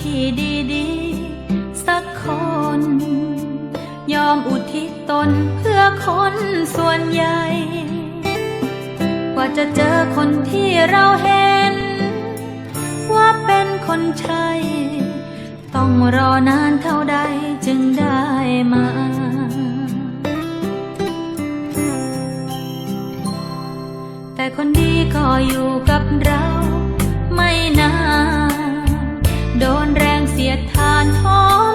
ที่ดีๆ สักคน ยอมอุทิศตนเพื่อคนส่วนใหญ่ กว่าจะเจอคนที่เราเห็น ว่าเป็นคนใช่ ต้องรอนานเท่าใดจึงได้มาแต่คนดีก็อยู่กับเรา ไม่นาน โดนแรงเสียดทานท้อ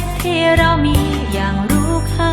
ชรที่เรามีอย่างรู้ค่า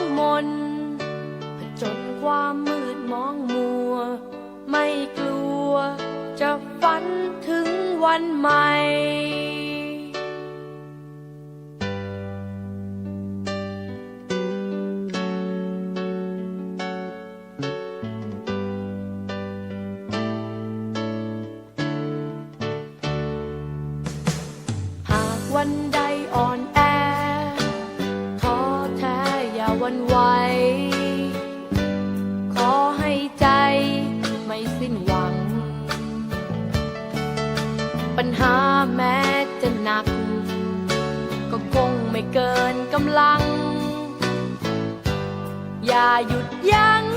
มองมัว ไม่กลัว จะฝันถึงวันใหม่หากวันใดอ่อนแอท้อแท้อย่าวันวา เกินกำลัง อย่าหยุดยัง้ง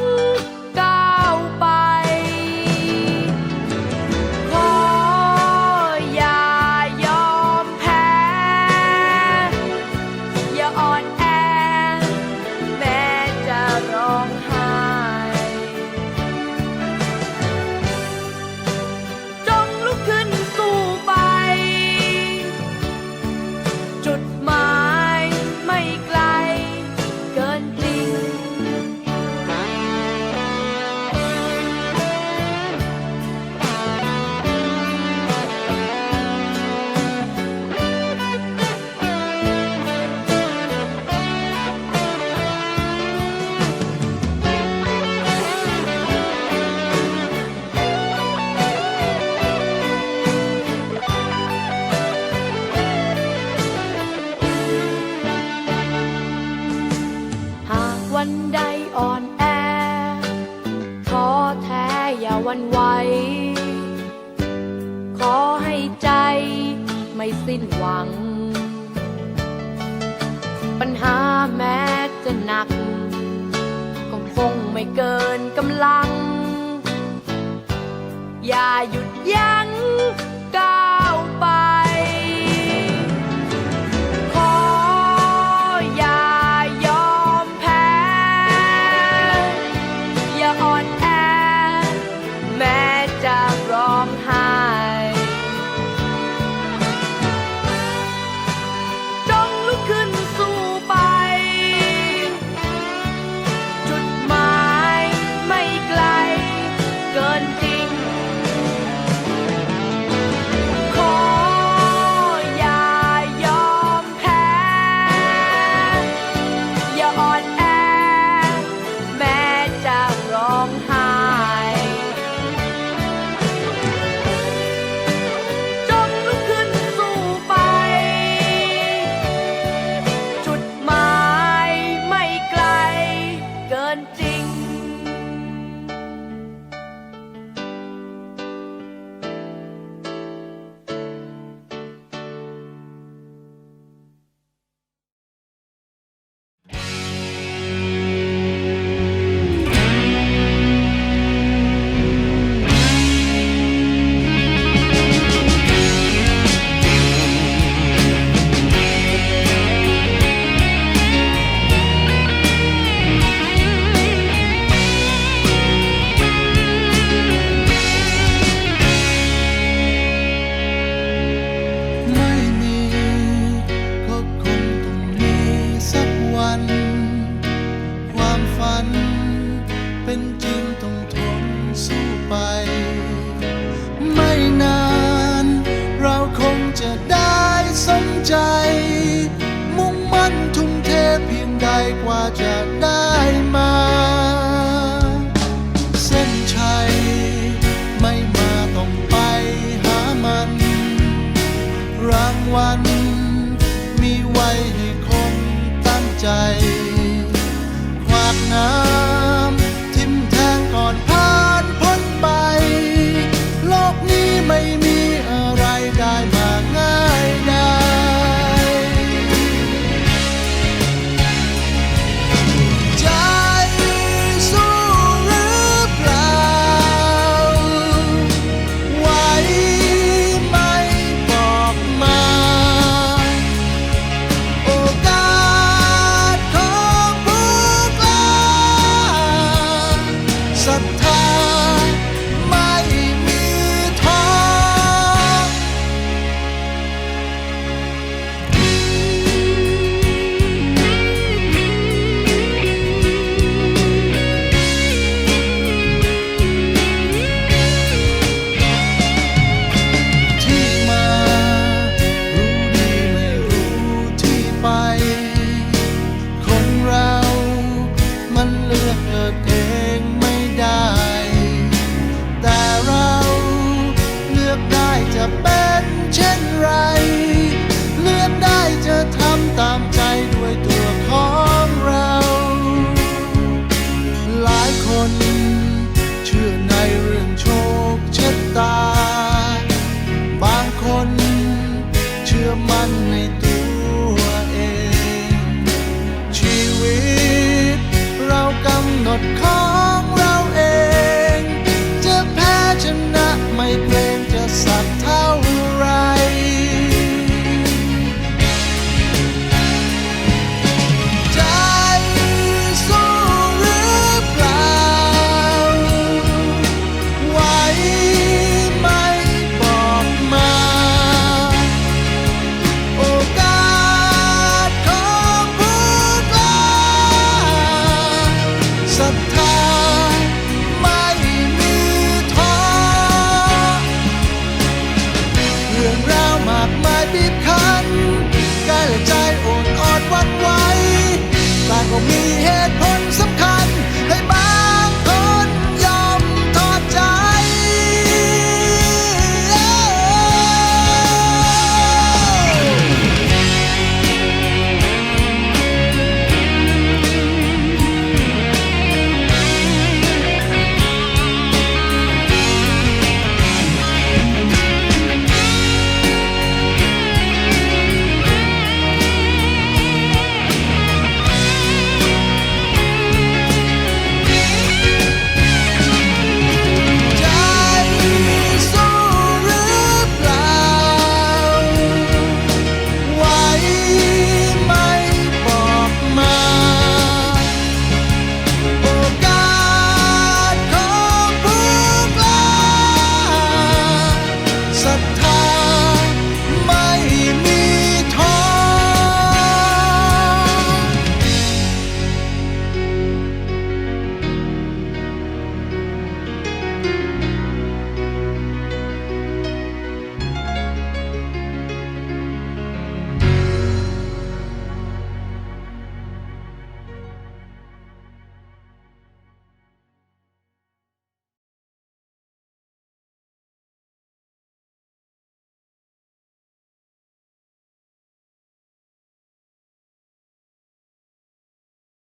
กินกำลัง อย่าหยุดยั้ง